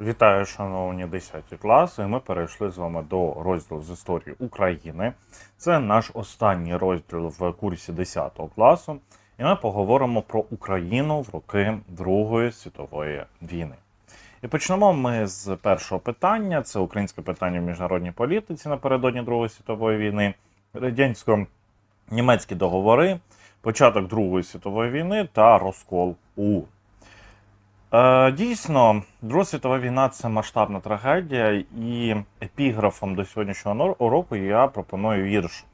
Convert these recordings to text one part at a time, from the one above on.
Вітаю, шановні 10 класи. Ми перейшли з вами до розділу з історії України. Це наш останній розділ в курсі 10 класу, і ми поговоримо про Україну в роки Другої світової війни. І почнемо ми з першого питання: це українське питання в міжнародній політиці напередодні Другої світової війни, радянсько-німецькі договори, початок Другої світової війни та розкол УУ. Е, Дійсно, Друга світова війна це масштабна трагедія, і епіграфом до сьогоднішнього уроку я пропоную вірш,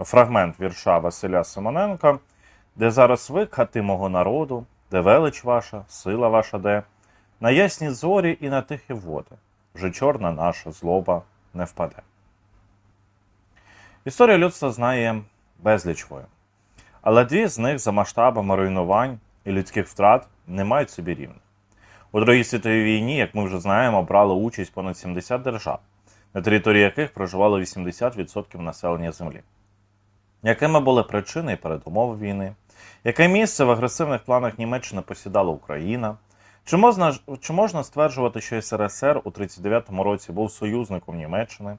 фрагмент вірша Василя Симоненка, де зараз ви хати мого народу, де велич ваша, сила ваша де, на ясні зорі і на тихі води, вже чорна наша злоба не впаде. Історія людства знає безліч воїн, але дві з них за масштабами руйнувань і людських втрат не мають собі рівних. У Другій світовій війні, як ми вже знаємо, брали участь понад 70 держав, на території яких проживало 80% населення Землі. Якими були причини і передумови війни? Яке місце в агресивних планах Німеччини посідала Україна? Чи можна, чи можна стверджувати, що СРСР у 1939 році був союзником Німеччини?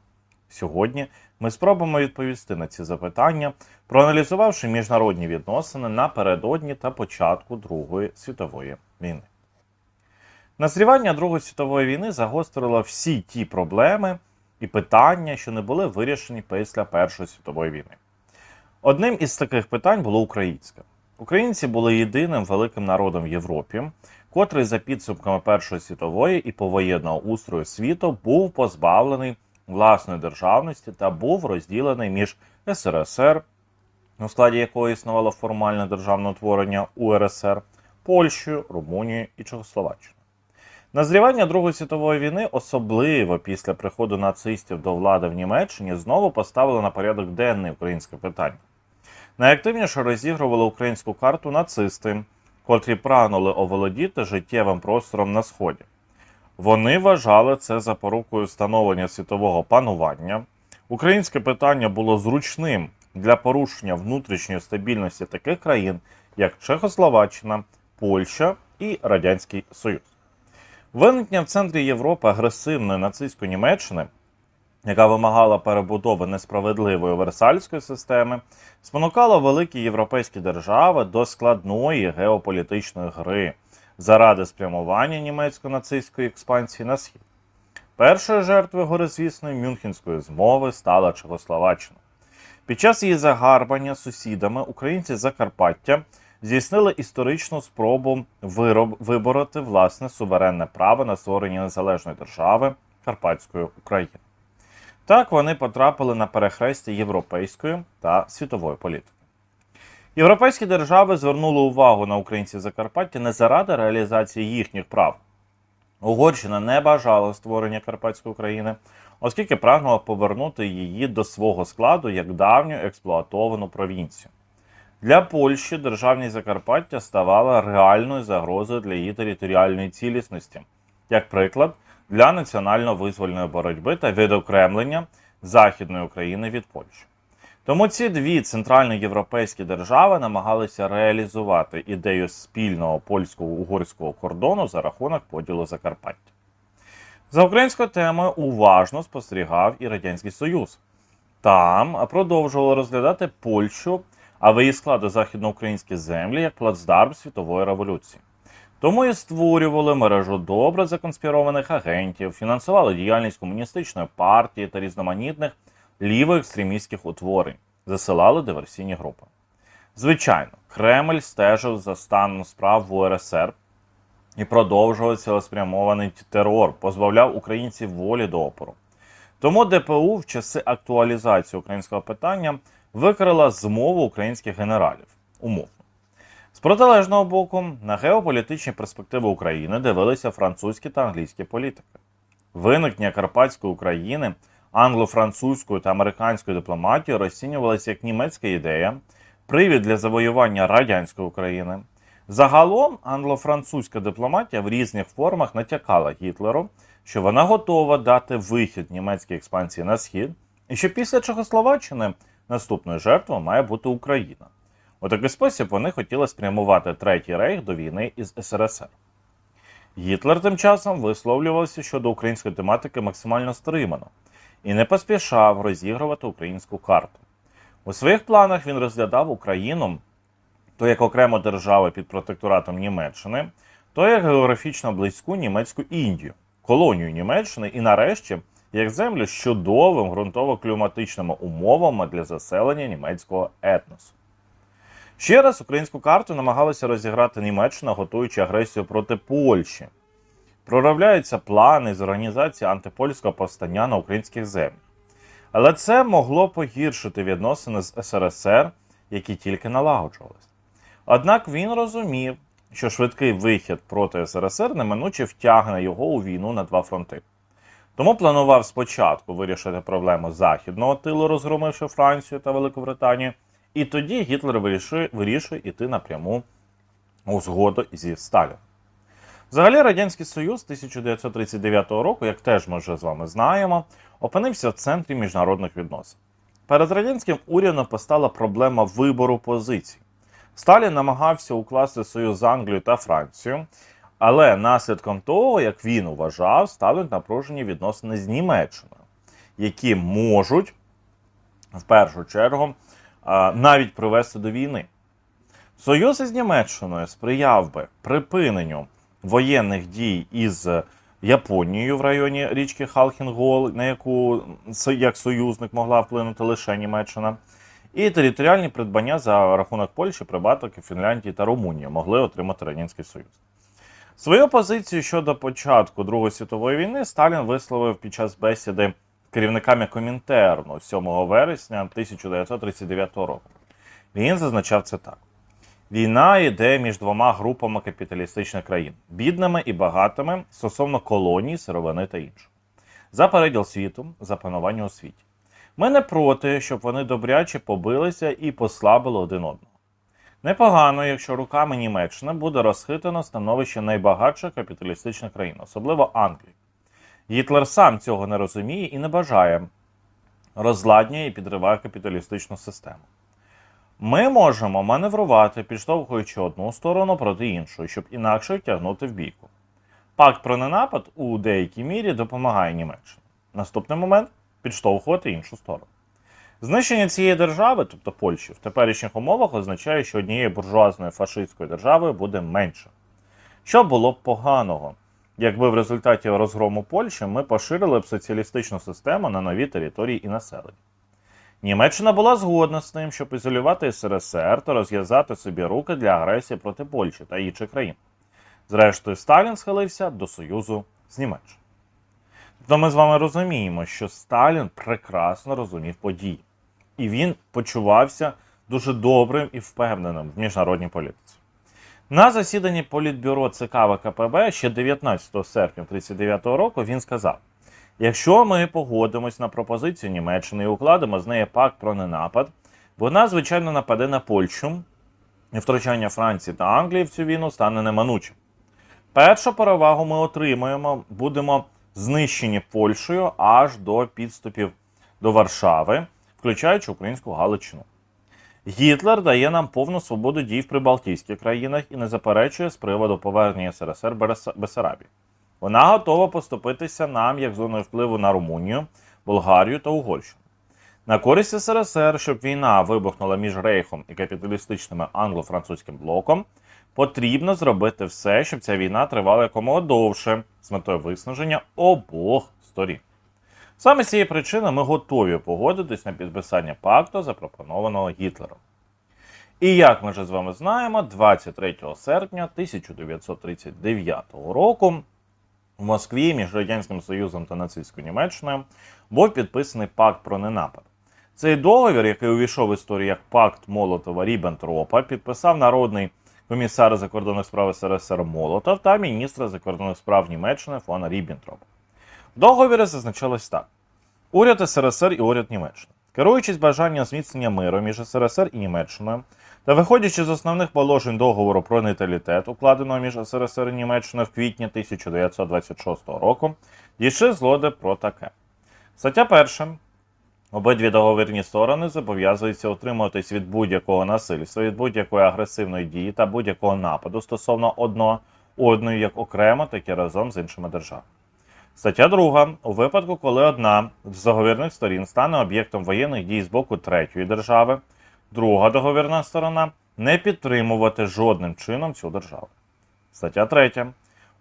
Сьогодні ми спробуємо відповісти на ці запитання, проаналізувавши міжнародні відносини напередодні та початку Другої світової війни. Назрівання Другої світової війни загострило всі ті проблеми і питання, що не були вирішені після Першої світової війни. Одним із таких питань було українське. Українці були єдиним великим народом в Європі, котрий за підсумками Першої світової і повоєнного устрою світу був позбавлений власної державності та був розділений між СРСР, у складі якої існувало формальне державне утворення УРСР, Польщею, Румунією і Чехословаччиною. Назрівання Другої світової війни, особливо після приходу нацистів до влади в Німеччині, знову поставило на порядок денний українське питання. Найактивніше розігрували українську карту нацисти, котрі прагнули оволодіти життєвим простором на сході. Вони вважали це запорукою становлення світового панування. Українське питання було зручним для порушення внутрішньої стабільності таких країн, як Чехословаччина, Польща і Радянський Союз. Виникнення в центрі Європи агресивної нацистської Німеччини, яка вимагала перебудови несправедливої версальської системи, спонукало великі європейські держави до складної геополітичної гри заради спрямування німецько-нацистської експансії на схід. Першою жертвою горизвісної Мюнхенської змови стала Чехословаччина. Під час її загарбання сусідами українці Закарпаття здійснили історичну спробу вироб, вибороти власне суверенне право на створення незалежної держави Карпатської України. Так вони потрапили на перехрестя європейської та світової політики. Європейські держави звернули увагу на українців Закарпаття не заради реалізації їхніх прав. Угорщина не бажала створення Карпатської України, оскільки прагнула повернути її до свого складу як давню експлуатовану провінцію. Для Польщі державність Закарпаття ставала реальною загрозою для її територіальної цілісності, як приклад для національно-визвольної боротьби та відокремлення Західної України від Польщі. Тому ці дві центральноєвропейські держави намагалися реалізувати ідею спільного польсько-угорського кордону за рахунок поділу Закарпаття. За українською темою уважно спостерігав і Радянський Союз. Там продовжували розглядати Польщу а в її складу західноукраїнські землі як плацдарм світової революції. Тому і створювали мережу добре законспірованих агентів, фінансували діяльність комуністичної партії та різноманітних лівоекстремістських утворень, засилали диверсійні групи. Звичайно, Кремль стежив за станом справ в УРСР і продовжував цілеспрямований терор, позбавляв українців волі до опору. Тому ДПУ в часи актуалізації українського питання викрила змову українських генералів. Умовно. З протилежного боку, на геополітичні перспективи України дивилися французькі та англійські політики. Виникнення Карпатської України англо-французькою та американською дипломатією розцінювалися як німецька ідея, привід для завоювання радянської України. Загалом англо-французька дипломатія в різних формах натякала Гітлеру, що вона готова дати вихід німецькій експансії на схід, і що після Чехословаччини наступною жертвою має бути Україна. У такий спосіб вони хотіли спрямувати Третій рейх до війни із СРСР. Гітлер тим часом висловлювався щодо української тематики максимально стримано і не поспішав розігрувати українську карту. У своїх планах він розглядав Україну то як окрему державу під протекторатом Німеччини, то як географічно близьку німецьку Індію, колонію Німеччини і нарешті як землю з чудовим ґрунтово-кліматичними умовами для заселення німецького етносу. Ще раз українську карту намагалися розіграти Німеччина, готуючи агресію проти Польщі. Проробляються плани з організації антипольського повстання на українських землях. Але це могло погіршити відносини з СРСР, які тільки налагоджувалися. Однак він розумів, що швидкий вихід проти СРСР неминуче втягне його у війну на два фронти. Тому планував спочатку вирішити проблему західного тилу, розгромивши Францію та Великобританію, і тоді Гітлер вирішує, вирішує йти напряму у згоду зі Сталіном. Взагалі, Радянський Союз 1939 року, як теж ми вже з вами знаємо, опинився в центрі міжнародних відносин. Перед радянським урядом постала проблема вибору позицій. Сталін намагався укласти союз з Англією та Францією, але наслідком того, як він вважав, стануть напружені відносини з Німеччиною, які можуть в першу чергу навіть привести до війни. Союз із Німеччиною сприяв би припиненню воєнних дій із Японією в районі річки Халхінгол, на яку як союзник могла вплинути лише Німеччина, і територіальні придбання за рахунок Польщі, Прибалтики, Фінляндії та Румунії могли отримати Радянський Союз. Свою позицію щодо початку Другої світової війни Сталін висловив під час бесіди керівниками Комінтерну 7 вересня 1939 року. Він зазначав це так. Війна йде між двома групами капіталістичних країн бідними і багатими стосовно колоній, сировини та іншого. За переділ світу, за панування у світі. Ми не проти, щоб вони добряче побилися і послабили один одного. Непогано, якщо руками Німеччини буде розхитано становище найбагатших капіталістичних країн, особливо Англії. Гітлер сам цього не розуміє і не бажає, розладнює і підриває капіталістичну систему. Ми можемо маневрувати, підштовхуючи одну сторону проти іншої, щоб інакше втягнути в бійку. Пакт про ненапад у деякій мірі допомагає Німеччині. Наступний момент підштовхувати іншу сторону. Знищення цієї держави, тобто Польщі, в теперішніх умовах означає, що однією буржуазною фашистською державою буде менше. Що було б поганого, якби в результаті розгрому Польщі ми поширили б соціалістичну систему на нові території і населення. Німеччина була згодна з тим, щоб ізолювати СРСР та розв'язати собі руки для агресії проти Польщі та інших країн. Зрештою, Сталін схилився до союзу з Німеччиною. Тобто ми з вами розуміємо, що Сталін прекрасно розумів події, і він почувався дуже добрим і впевненим в міжнародній політиці. На засіданні Політбюро ЦК ВКПБ ще 19 серпня 1939 року він сказав: якщо ми погодимось на пропозицію Німеччини і укладемо з неї пакт про ненапад, вона, звичайно, нападе на Польщу, і втручання Франції та Англії в цю війну стане неминучим. Першу перевагу ми отримаємо, будемо знищені Польщею аж до підступів до Варшави, включаючи українську Галичину. Гітлер дає нам повну свободу дій в прибалтійських країнах і не заперечує з приводу повернення СРСР Бесарабії. Вона готова поступитися нам як зоною впливу на Румунію, Болгарію та Угорщину. На користь СРСР, щоб війна вибухнула між Рейхом і капіталістичним англо-французьким блоком, потрібно зробити все, щоб ця війна тривала якомога довше з метою виснаження обох сторін. Саме з цієї причини ми готові погодитись на підписання пакту, запропонованого Гітлером. І як ми вже з вами знаємо, 23 серпня 1939 року в Москві між Радянським Союзом та нацистською Німеччиною був підписаний пакт про ненапад. Цей договір, який увійшов в історію як пакт Молотова Ріббентропа, підписав народний комісар закордонних справ СРСР Молотов та міністр закордонних справ Німеччини фон Ріббентроп. В договорі зазначалось так: уряд СРСР і уряд Німеччини, керуючись бажанням зміцнення миру між СРСР і Німеччиною та виходячи з основних положень договору про нейтралітет, укладеного між СРСР і Німеччиною в квітні 1926 року, дійшли згоди про таке. Стаття 1. Обидві договірні сторони зобов'язуються утримуватись від будь-якого насильства, від будь-якої агресивної дії та будь-якого нападу стосовно одного одною як окремо, так і разом з іншими державами. Стаття 2. У випадку, коли одна з договірних сторін стане об'єктом воєнних дій з боку третьої держави, друга договірна сторона не підтримувати жодним чином цю державу. Стаття 3.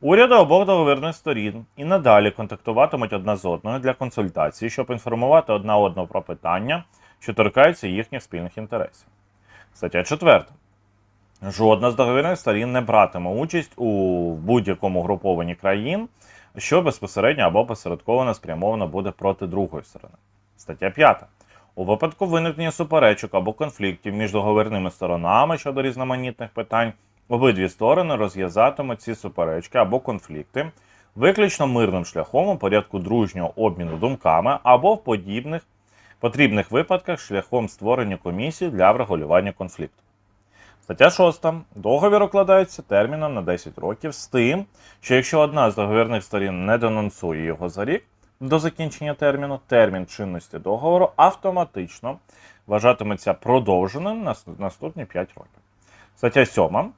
Уряди обох договірних сторін і надалі контактуватимуть одна з одною для консультацій, щоб інформувати одна одну про питання, що торкаються їхніх спільних інтересів. Стаття 4. Жодна з договірних сторін не братиме участь у будь-якому групованні країн, що безпосередньо або посередковано спрямовано буде проти другої сторони. Стаття 5. У випадку виникнення суперечок або конфліктів між договірними сторонами щодо різноманітних питань, обидві сторони розв'язатимуть ці суперечки або конфлікти виключно мирним шляхом у порядку дружнього обміну думками або в подібних потрібних випадках шляхом створення комісії для врегулювання конфлікту. Стаття 6. Договір укладається терміном на 10 років з тим, що якщо одна з договірних сторін не денонсує його за рік до закінчення терміну, термін чинності договору автоматично вважатиметься продовженим на наступні 5 років. Стаття 7.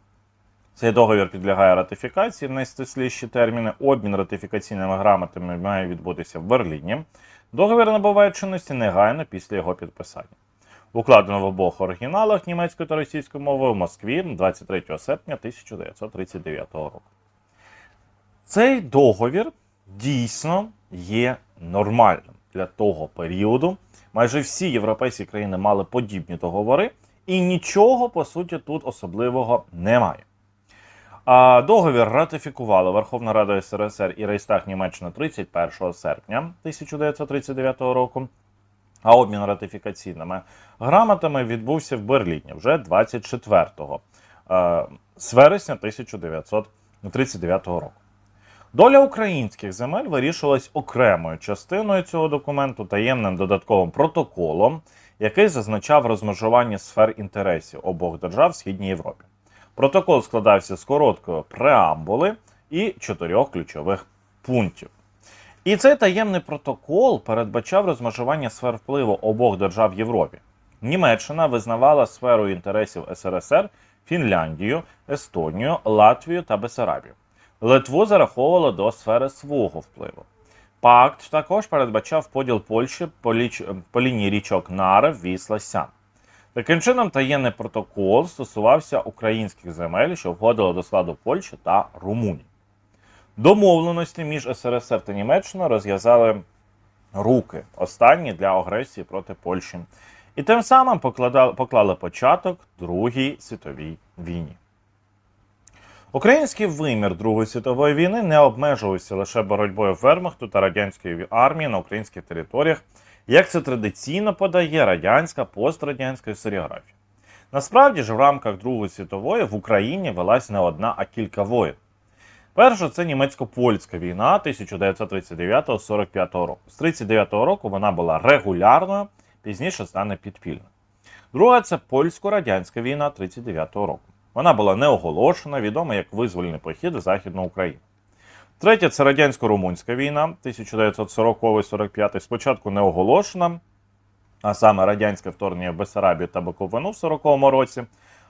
Цей договір підлягає ратифікації в найстисліші терміни. Обмін ратифікаційними грамотами має відбутися в Берліні. Договір набуває чинності негайно після його підписання. Укладено в обох оригіналах німецькою та російською мовою в Москві 23 серпня 1939 року. Цей договір дійсно є нормальним для того періоду. Майже всі європейські країни мали подібні договори, і нічого по суті тут особливого немає. А договір ратифікували Верховна Рада СРСР і Рейстаг Німеччини 31 серпня 1939 року. А обмін ратифікаційними грамотами відбувся в Берліні вже 24 е, вересня 1939 року. Доля українських земель вирішувалась окремою частиною цього документу таємним додатковим протоколом, який зазначав розмежування сфер інтересів обох держав в Східній Європі. Протокол складався з короткої преамбули і чотирьох ключових пунктів. І цей таємний протокол передбачав розмежування сфер впливу обох держав в Європі. Німеччина визнавала сферою інтересів СРСР Фінляндію, Естонію, Латвію та Бесарабію. Литву зараховувала до сфери свого впливу. Пакт також передбачав поділ Польщі по, ліч... по лінії річок Нарев, Вісла, Сян. Таким чином, таємний протокол стосувався українських земель, що входили до складу Польщі та Румунії. Домовленості між СРСР та Німеччиною розв'язали руки останні для агресії проти Польщі, і тим самим покладали, поклали початок Другій світовій війні. Український вимір Другої світової війни не обмежувався лише боротьбою вермахту та радянської армії на українських територіях, як це традиційно подає радянська пострадянська історіографія. Насправді ж в рамках Другої світової в Україні велась не одна, а кілька воїн. Перша це німецько-польська війна 1939-45 року. З 39 року вона була регулярною, пізніше стане підпільною. Друга це польсько-радянська війна 39 року. Вона була неоголошена, відома як визвольний похід в Західну Україну. Третя це радянсько-румунська війна 1940-45, спочатку не оголошена, а саме радянське вторгнення в Бесарабію та Буковину в 40-му році,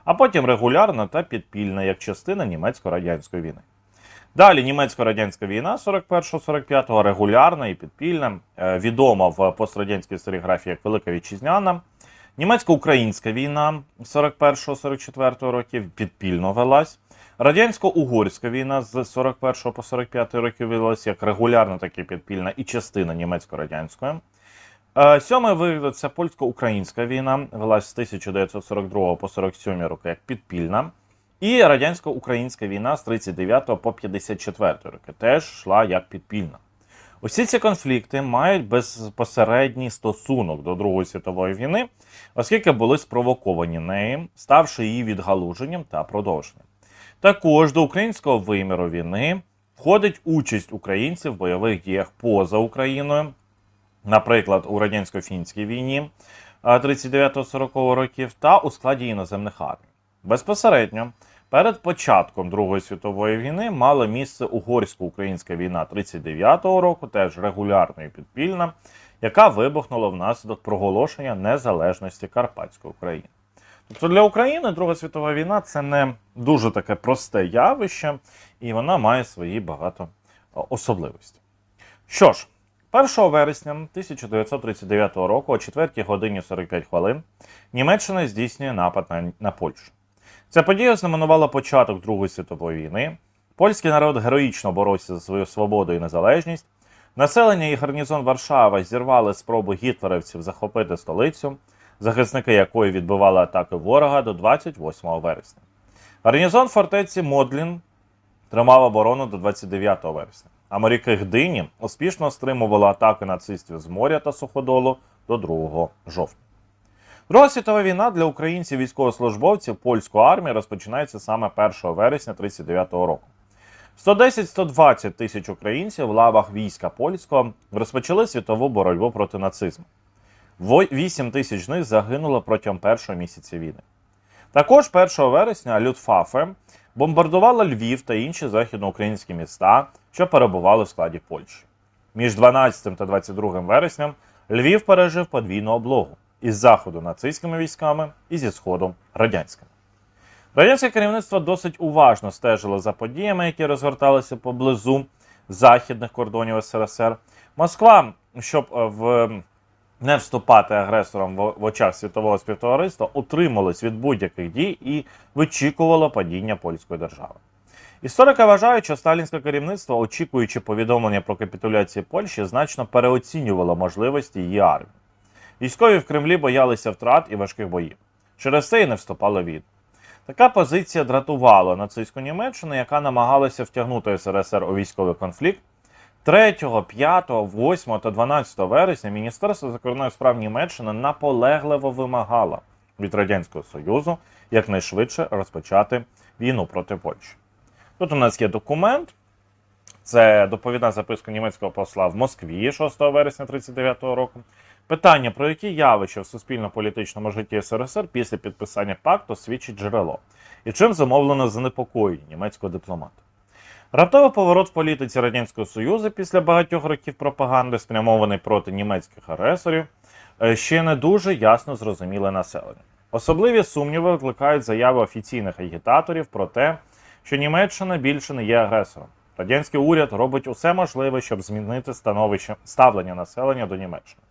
а потім регулярна та підпільна як частина німецько-радянської війни. Далі німецько-радянська війна 41-45 регулярна і підпільна, е, відома в пострадянській історіографії як Велика Вітчизняна. Німецько-українська війна 41-44 років підпільно велась. Радянсько-угорська війна з 41 по 45 років велась як регулярна, так і підпільна і частина німецько-радянської. Е, сьомий вигляд це польсько-українська війна, велась з 1942 по 47 роки як підпільна. І радянсько-українська війна з 39 по 54 роки теж йшла як підпільна. Усі ці конфлікти мають безпосередній стосунок до Другої світової війни, оскільки були спровоковані нею, ставши її відгалуженням та продовженням. Також до українського виміру війни входить участь українців в бойових діях поза Україною, наприклад, у радянсько-фінській війні 39-40 років, та у складі іноземних армій. Безпосередньо перед початком Другої світової війни мала місце угорсько-українська війна 39-го року, теж регулярна і підпільна, яка вибухнула внаслідок проголошення незалежності Карпатської України. Тобто для України Друга світова війна це не дуже таке просте явище, і вона має свої багато е, особливостей. Що ж, 1 вересня 1939 року, о 4 годині 45 хвилин, Німеччина здійснює напад на, на Польщу. Ця подія знаменувала початок Другої світової війни. Польський народ героїчно боровся за свою свободу і незалежність. Населення і гарнізон Варшава зірвали спробу гітлерівців захопити столицю, захисники якої відбивали атаки ворога до 28 вересня. Гарнізон фортеці Модлін тримав оборону до 29 вересня, а моряки Гдині успішно стримували атаки нацистів з моря та суходолу до 2 жовтня. Друга світова війна для українців військовослужбовців польської армії розпочинається саме 1 вересня 1939 року. 110-120 тисяч українців в лавах війська польського розпочали світову боротьбу проти нацизму. 8 тисяч з них загинуло протягом першого місяця війни. Також 1 вересня Люфтваффе бомбардувала Львів та інші західноукраїнські міста, що перебували в складі Польщі. Між 12 та 22 вересням Львів пережив подвійну облогу із заходу нацистськими військами і зі сходу радянськими. Радянське керівництво досить уважно стежило за подіями, які розгорталися поблизу західних кордонів СРСР. Москва, щоб е, в не вступати агресором в, очах світового співтовариства, утрималась від будь-яких дій і вичікувала падіння польської держави. Історики вважають, що сталінське керівництво, очікуючи повідомлення про капітуляцію Польщі, значно переоцінювало можливості її армії. Військові в Кремлі боялися втрат і важких боїв. Через це і не вступало від. Така позиція дратувала нацистську Німеччину, яка намагалася втягнути СРСР у військовий конфлікт. 3, 5, 8 та 12 вересня Міністерство закордонних справ Німеччини наполегливо вимагало від Радянського Союзу якнайшвидше розпочати війну проти Польщі. Тут у нас є документ. Це доповідна записка німецького посла в Москві 6 вересня 1939 року. Питання, про які явища в суспільно-політичному житті СРСР після підписання пакту свідчить джерело, і чим замовлено занепокоєння німецького дипломата. Раптовий поворот в політиці Радянського Союзу після багатьох років пропаганди, спрямований проти німецьких агресорів, е, ще не дуже ясно зрозуміле населення. Особливі сумніви викликають заяви офіційних агітаторів про те, що Німеччина більше не є агресором. Радянський уряд робить усе можливе, щоб змінити становище ставлення населення до Німеччини.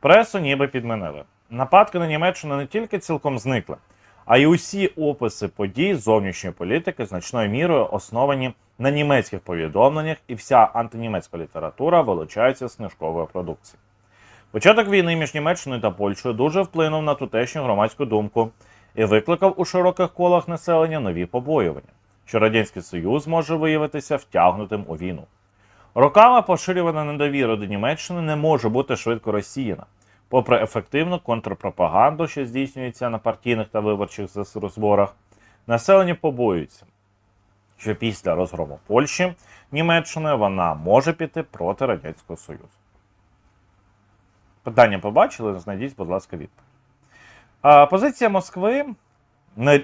Пресу ніби підмінили. Нападки на Німеччину не тільки цілком зникли, а й усі описи подій зовнішньої політики значною мірою основані на німецьких повідомленнях, і вся антинімецька література вилучається з книжкової продукції. Початок війни між Німеччиною та Польщею дуже вплинув на тутешню громадську думку і викликав у широких колах населення нові побоювання, що Радянський Союз може виявитися втягнутим у війну. Роками поширювана недовіра до Німеччини не може бути швидко розсіяна. Попри ефективну контрпропаганду, що здійснюється на партійних та виборчих зборах, населення побоюється, що після розгрому Польщі Німеччиною вона може піти проти Радянського Союзу. Питання побачили, знайдіть, будь ласка, відповідь. Позиція Москви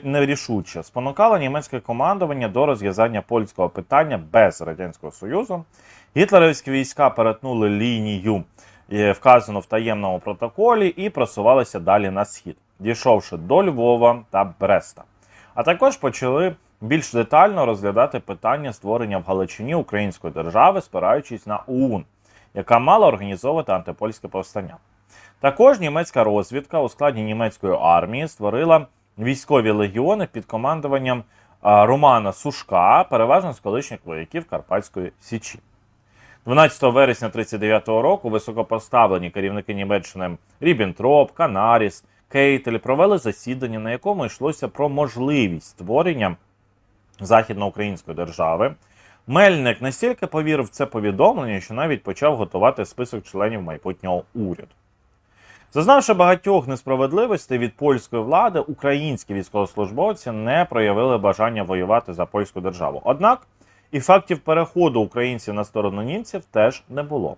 нерішуче спонукала німецьке командування до розв'язання польського питання без Радянського Союзу. Гітлерівські війська перетнули лінію, вказану в таємному протоколі, і просувалися далі на схід, дійшовши до Львова та Бреста. А також почали більш детально розглядати питання створення в Галичині української держави, спираючись на ОУН, яка мала організовувати антипольське повстання. Також німецька розвідка у складі німецької армії створила військові легіони під командуванням Романа Сушка, переважно з колишніх вояків Карпатської Січі. 12 вересня 1939 року високопоставлені керівники Німеччини Рібінтроп, Канаріс, Кейтель провели засідання, на якому йшлося про можливість створення західноукраїнської держави. Мельник настільки повірив в це повідомлення, що навіть почав готувати список членів майбутнього уряду. Зазнавши багатьох несправедливостей від польської влади, українські військовослужбовці не проявили бажання воювати за польську державу. Однак і фактів переходу українців на сторону німців теж не було.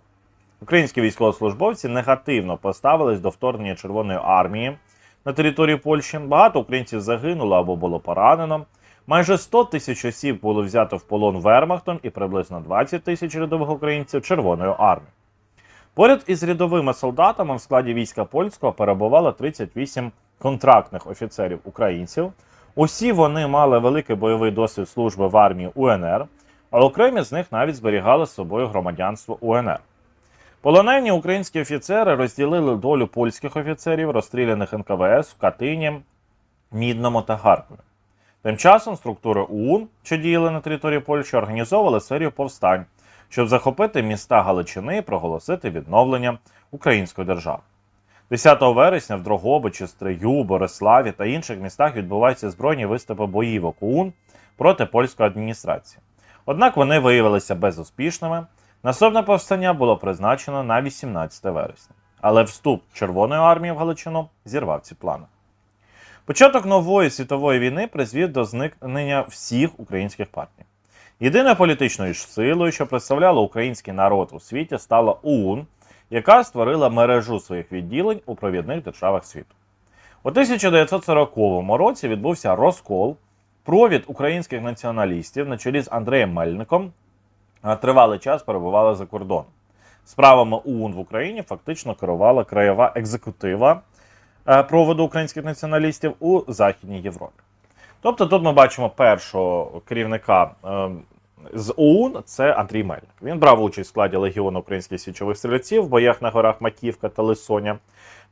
Українські військовослужбовці негативно поставились до вторгнення Червоної армії на території Польщі. Багато українців загинуло або було поранено. Майже 100 тисяч осіб було взято в полон Вермахтом і приблизно 20 тисяч рядових українців Червоною армією. Поряд із рядовими солдатами в складі війська польського перебувало 38 контрактних офіцерів українців. Усі вони мали великий бойовий досвід служби в армії УНР, а окремі з них навіть зберігали з собою громадянство УНР. Полонені українські офіцери розділили долю польських офіцерів, розстріляних НКВС в Катині, Мідному та Харкові. Тим часом структури ОУН, що діяли на території Польщі, організовували серію повстань, щоб захопити міста Галичини і проголосити відновлення української держави. 10 вересня в Дрогобичі, Стрию, Бориславі та інших містах відбуваються збройні виступи боївок ОУН проти польської адміністрації. Однак вони виявилися безуспішними. Наступне повстання було призначено на 18 вересня. Але вступ Червоної армії в Галичину зірвав ці плани. Початок нової світової війни призвів до зникнення всіх українських партій. Єдиною політичною силою, що представляла український народ у світі, стала ОУН, яка створила мережу своїх відділень у провідних державах світу. У 1940 році відбувся розкол. Провід українських націоналістів на чолі з Андреєм Мельником тривалий час перебували за кордоном. Справами ОУН в Україні фактично керувала краєва екзекутива проводу українських націоналістів у Західній Європі. Тобто тут ми бачимо першого керівника е, з ОУН це Андрій Мельник. Він брав участь в складі Легіону українських січових стрільців в боях на горах Маківка та Лисоня.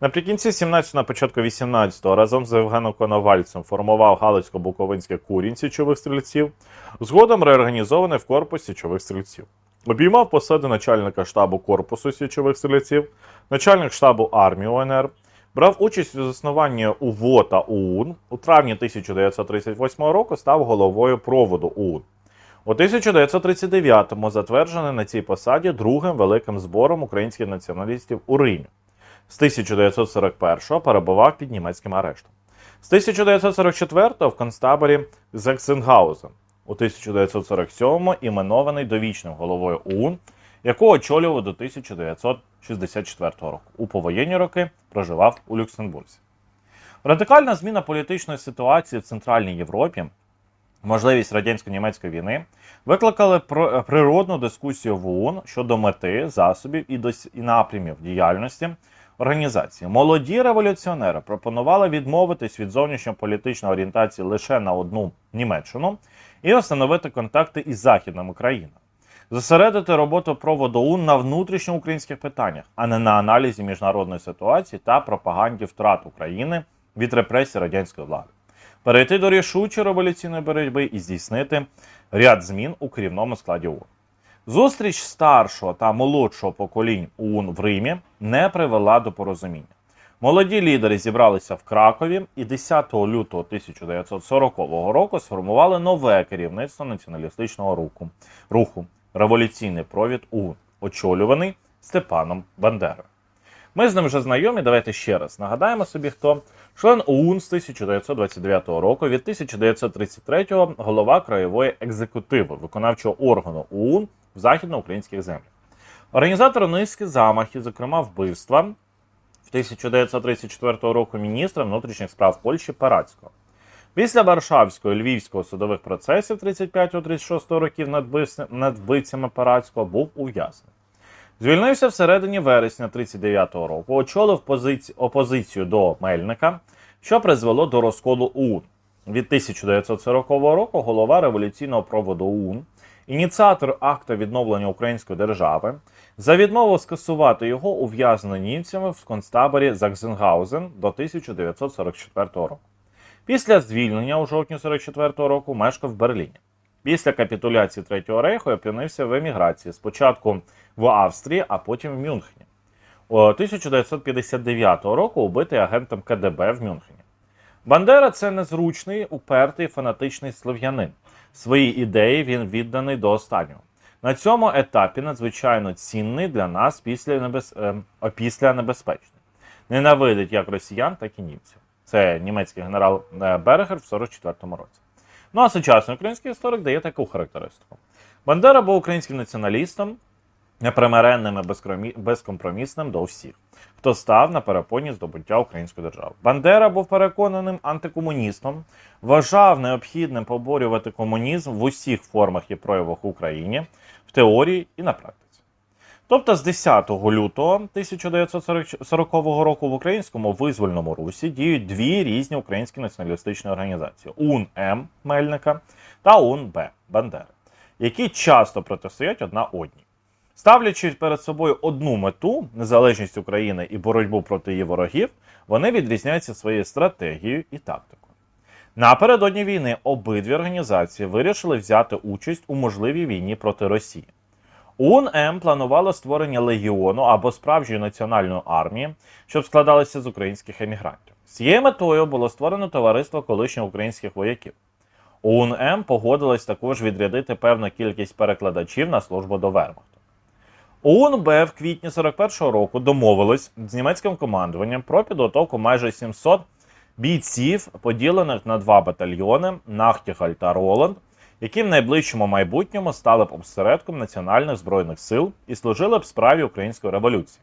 Наприкінці 17-го, на початку 18-го разом з Євгеном Коновальцем формував Галицько-Буковинське курінь січових стрільців, згодом реорганізований в корпус січових стрільців. Обіймав посади начальника штабу корпусу січових стрільців, начальник штабу армії УНР, брав участь у заснуванні УВО та ОУН. У травні 1938 року став головою проводу ОУН. У 1939-му затверджений на цій посаді другим великим збором українських націоналістів у Римі. З 1941-го перебував під німецьким арештом. З 1944-го в концтаборі Зексенгаузен. У 1947-му іменований довічним головою ОУН, яку очолював до 1964 року. У повоєнні роки проживав у Люксембурзі. Радикальна зміна політичної ситуації в Центральній Європі можливість радянсько-німецької війни викликали про- природну дискусію в ООН щодо мети, засобів і напрямів діяльності організації. Молоді революціонери пропонували відмовитись від зовнішньополітичної орієнтації лише на одну Німеччину і встановити контакти із західними країнами. Зосередити роботу проводу ОУН на внутрішньоукраїнських питаннях, а не на аналізі міжнародної ситуації та пропаганді втрат України від репресій радянської влади перейти до рішучої революційної боротьби і здійснити ряд змін у керівному складі ООН. Зустріч старшого та молодшого поколінь ОУН в Римі не привела до порозуміння. Молоді лідери зібралися в Кракові і 10 лютого 1940 року сформували нове керівництво націоналістичного руху Революційний провід ОУН, очолюваний Степаном Бандерою. Ми з ним вже знайомі. Давайте ще раз нагадаємо собі, хто член ОУН з 1929 року, від 1933 голова краєвої екзекутиви виконавчого органу ОУН в західноукраїнських землях. Організатор низки замахів, зокрема вбивства в 1934 року міністра внутрішніх справ Польщі Парацького. Після Варшавського і Львівського судових процесів 35-36 років над вбивцями- Парацького був ув'язнений. Звільнився всередині вересня 39-го року, очолив позиці... опозицію до Мельника, що призвело до розколу ОУН. Від 1940 року голова революційного проводу ОУН, ініціатор акта відновлення української держави, за відмову скасувати його ув'язнено німцями в концтаборі Заксенгаузен до 1944 року. Після звільнення у жовтні 44-го року мешкав в Берліні. Після капітуляції Третього рейху опинився в еміграції спочатку в Австрії, а потім в Мюнхені. У 1959 року убитий агентом КДБ в Мюнхені. Бандера це незручний, упертий, фанатичний слов'янин. Свої ідеї він відданий до останнього. На цьому етапі надзвичайно цінний для нас після, небез... опісля небезпечний. Ненавидить як росіян, так і німців. Це німецький генерал е, Берегер в 44-му році. Ну а сучасний український історик дає таку характеристику. Бандера був українським націоналістом, непримиренним і безкомпромісним до всіх, хто став на перепоні здобуття української держави. Бандера був переконаним антикомуністом, вважав необхідним поборювати комунізм в усіх формах і проявах в Україні, в теорії і на практиці. Тобто з 10 лютого 1940 року в українському визвольному русі діють дві різні українські націоналістичні організації: УН-М Мельника та УН-Б Бандери, які часто протистоять одна одній. Ставлячи перед собою одну мету незалежність України і боротьбу проти її ворогів, вони відрізняються своєю стратегією і тактикою. Напередодні війни обидві організації вирішили взяти участь у можливій війні проти Росії. УНМ планувало створення легіону або справжньої національної армії, що складалися з українських емігрантів. З цією метою було створено товариство колишніх українських вояків. УНМ погодилось також відрядити певну кількість перекладачів на службу до Вермахту. УНБ в квітні 41-го року домовилось з німецьким командуванням про підготовку майже 700 бійців, поділених на два батальйони Нахтігаль та Роланд, які в найближчому майбутньому стали б осередком національних збройних сил і служили б справі української революції.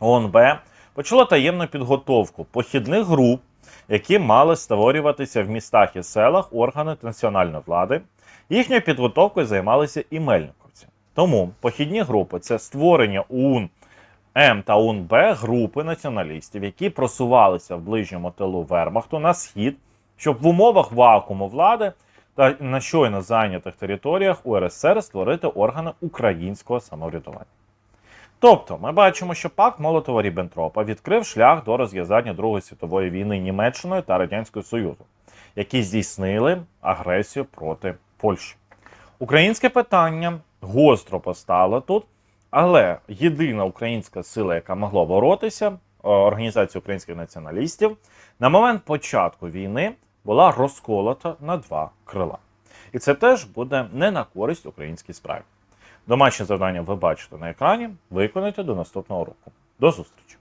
ОНБ почало таємну підготовку похідних груп, які мали створюватися в містах і селах органи національної влади. Їхньою підготовкою займалися і мельниковці. Тому похідні групи це створення УН М та УНБ групи націоналістів, які просувалися в ближньому тилу Вермахту на схід, щоб в умовах вакууму влади та на щойно зайнятих територіях УРСР створити органи українського самоврядування. Тобто, ми бачимо, що пакт Молотова Ріббентропа відкрив шлях до розв'язання Другої світової війни Німеччиною та Радянського Союзу, які здійснили агресію проти Польщі. Українське питання гостро постало тут, але єдина українська сила, яка могла боротися, о, організація українських націоналістів, на момент початку війни була розколота на два крила. І це теж буде не на користь українській справі. Домашнє завдання ви бачите на екрані. Виконайте до наступного року. До зустрічі!